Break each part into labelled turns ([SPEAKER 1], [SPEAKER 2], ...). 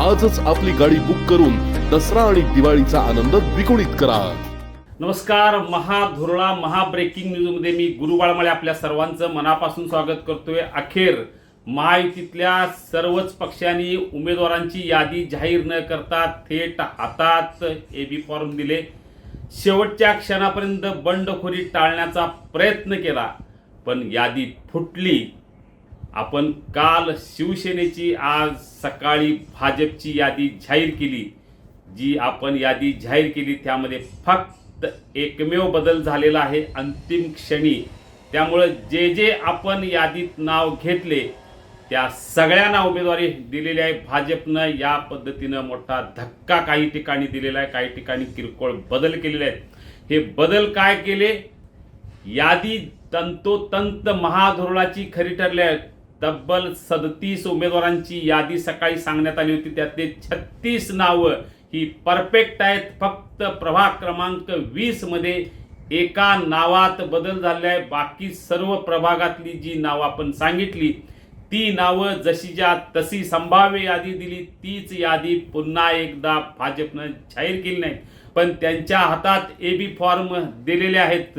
[SPEAKER 1] आजच आपली गाडी बुक करून दसरा आणि दिवाळीचा आनंद द्विगुणित करा.
[SPEAKER 2] नमस्कार महाधुरळा महाब्रेकिंग न्यूजमध्ये मी गुरुबाळमाळे आपल्या सर्वांचं मनापासून स्वागत करतोय. अखेर महायुतीतल्या सर्वच पक्षांनी उमेदवारांची यादी जाहीर न करता थेट हातात ए बी फॉर्म दिले. शेवटच्या क्षणापर्यंत बंडखोरी टाळण्याचा प्रयत्न केला पण यादी फुटली. आपण काल शिवसेनेची आज सकाळी भाजपची यादी जाहीर केली. जी आपण यादी जाहीर केली त्यामध्ये फक्त एकमेव बदल झालेला आहे अंतिम क्षणी. त्यामुळं जे जे आपण यादीत नाव घेतले त्या सगळ्यांना उमेदवारी दिलेली आहे. भाजपनं या पद्धतीनं मोठा धक्का काही ठिकाणी दिलेला आहे काही ठिकाणी किरकोळ बदल केलेले आहेत. हे बदल काय केले? यादी तंतोतंत महाधोरणाची खरी ठरली आहे. तब्बल सदतीस उमेदवारांची यादी सकाळी सांगण्यात आली होती. त्यातले छत्तीस नावं ही परफेक्ट आहेत. फक्त प्रभाग क्रमांक वीसमध्ये एका नावात बदल झाले आहे. बाकी सर्व प्रभागातली जी नावं आपण सांगितली ती नावं जशीच्या तशी संभाव्य यादी दिली. तीच यादी पुन्हा एकदा भाजपनं जाहीर केली नाही. पण त्यांच्या हातात ए बी फॉर्म दिलेले आहेत.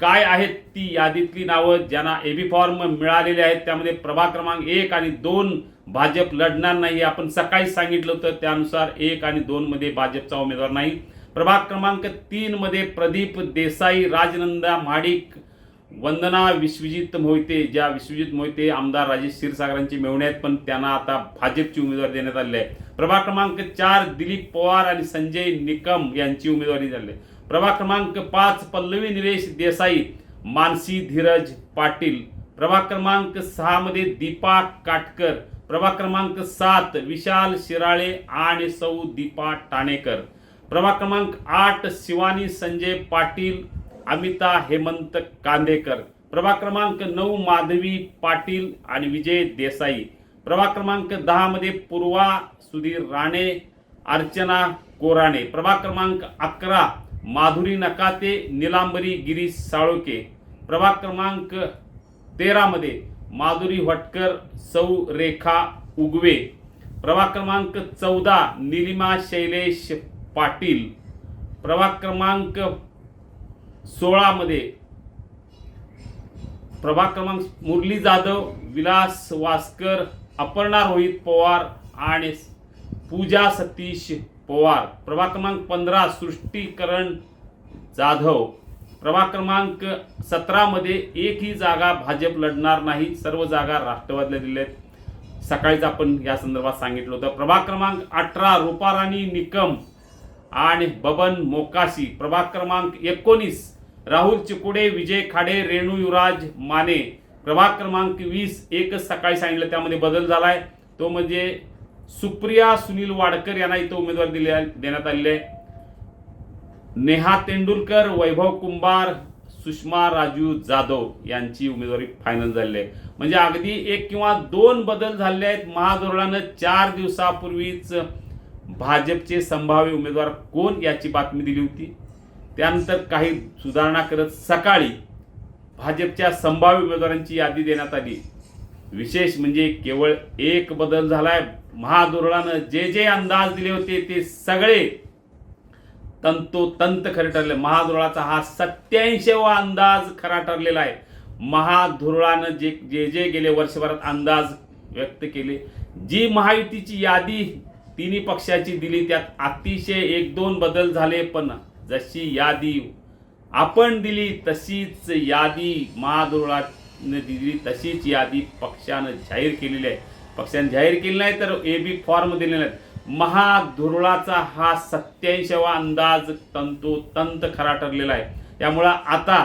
[SPEAKER 2] काय आहेत ती यादीतली नावं ज्यांना ए बी फॉर्म मिळालेले आहेत? त्यामध्ये प्रभाग क्रमांक एक आणि दोन भाजप लढणार नाही आपण सकाळी सांगितलं होतं. त्यानुसार एक आणि दोनमध्ये भाजपचा उमेदवार नाही. प्रभाग क्रमांक तीनमध्ये प्रदीप देसाई राजनंदा महाडिक वंदना विश्वजित मोहिते. ज्या विश्वजित मोहिते आमदार राजेश क्षीरसागरांची मेवणे आहेत पण त्यांना आता भाजपची उमेदवारी देण्यात आली आहे प्रभाग क्रमांक चार दिलीप पवार आणि संजय निकम यांची उमेदवारी झाली आहे. प्रभाग क्रमांक पाच पल्लवी निलेश देसाई मानसी धीरज पाटील. प्रभाग क्रमांक सहामध्ये दीपा काटकर. प्रभाग क्रमांक सात विशाल शिराळे आणि सौ दीपा टाणेकर. प्रभाग क्रमांक आठ शिवानी संजय पाटील अमिता हेमंत कांदेकर. प्रभाग क्रमांक नऊ माधवी पाटील आणि विजय देसाई. प्रभाग क्रमांक दहामध्ये पूर्वा सुधीर राणे अर्चना कोराणे. प्रभाग क्रमांक अकरा माधुरी नकाते निलांबरी गिरीश साळोके. प्रभाग क्रमांक तेरामध्ये माधुरी भटकर सौ रेखा उगवे. प्रभाग क्रमांक चौदा निलिमा शैलेश पाटील. प्रभाग क्रमांक सोळामध्ये प्रभाग क्रमांक मुरली जाधव विलास वास्कर अपर्णा रोहित पवार आणि पूजा सतीश पोवार. प्रभाग क्रमांक पंधरा सृष्टीकरण जाधव. प्रभाग क्रमांक सतरामध्ये एकही जागा भाजप लढणार नाही. सर्व जागा राष्ट्रवादीला दिल्या आहेत. सकाळीच आपण या संदर्भात सांगितलं होतं. प्रभाग क्रमांक अठरा रुपाराणी निकम आणि बबन मोकाशी. प्रभाग क्रमांक एकोणीस राहुल चिकुडे विजय खाडे रेणू युवराज माने. प्रभाग क्रमांक वीस एकच सकाळी सांगितलं त्यामध्ये बदल झालाय. तो म्हणजे सुप्रिया सुनील वाडकर यांना इथं उमेदवारी दिली देण्यात आलेली आहे. नेहा तेंडुलकर वैभव कुंभार सुषमा राजू जाधव यांची उमेदवारी फायनल झालेली आहे. म्हणजे अगदी एक किंवा दोन बदल झाले आहेत. महाधोरणानं चार दिवसापूर्वीच भाजपचे संभाव्य उमेदवार कोण याची बातमी दिली होती. त्यानंतर काही सुधारणा करत सकाळी भाजपच्या संभाव्य उमेदवारांची यादी देण्यात आली. विशेष म्हणजे केवळ एक बदल झालाय. महाधोरणानं जे जे अंदाज दिले होते ते सगळे तंतोतंत खरे ठरले. महाधुरळाचा हा सत्याऐंशीवा अंदाज खरा ठरलेला आहे. महाधुरळानं जे जे जे गेले वर्षभरात अंदाज व्यक्त केले. जी महायुतीची यादी तिन्ही पक्षाची दिली त्यात अतिशय एक दोन बदल झाले पण जशी यादी आपण दिली तशीच यादी महाधुरळानं दिली तशीच यादी पक्षानं जाहीर केलेली आहे. पक्षाने जाहीर केली नाही तर ए बी फॉर्म दिलेले आहेत. महाधुरळाचा हा सत्याऐंशीवा अंदाज तंतोतंत खरा ठरलेला आहे. त्यामुळं आता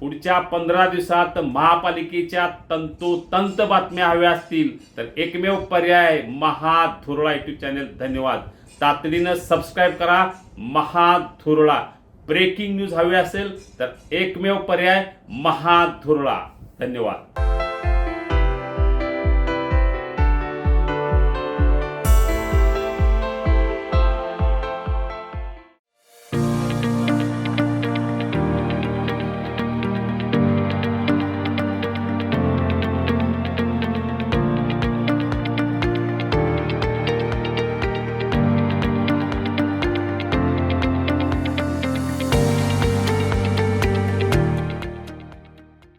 [SPEAKER 2] पुढच्या पंधरा दिवसात महापालिकेच्या तंतोतंत बातम्या हव्या असतील तर एकमेव पर्याय महाधुरळा युट्यूब चॅनल धन्यवाद. तातडीनं सबस्क्राईब करा. महाधुरळा. ब्रेकिंग न्यूज हवी असेल तर एकमेव पर्याय महाधुरळा. धन्यवाद.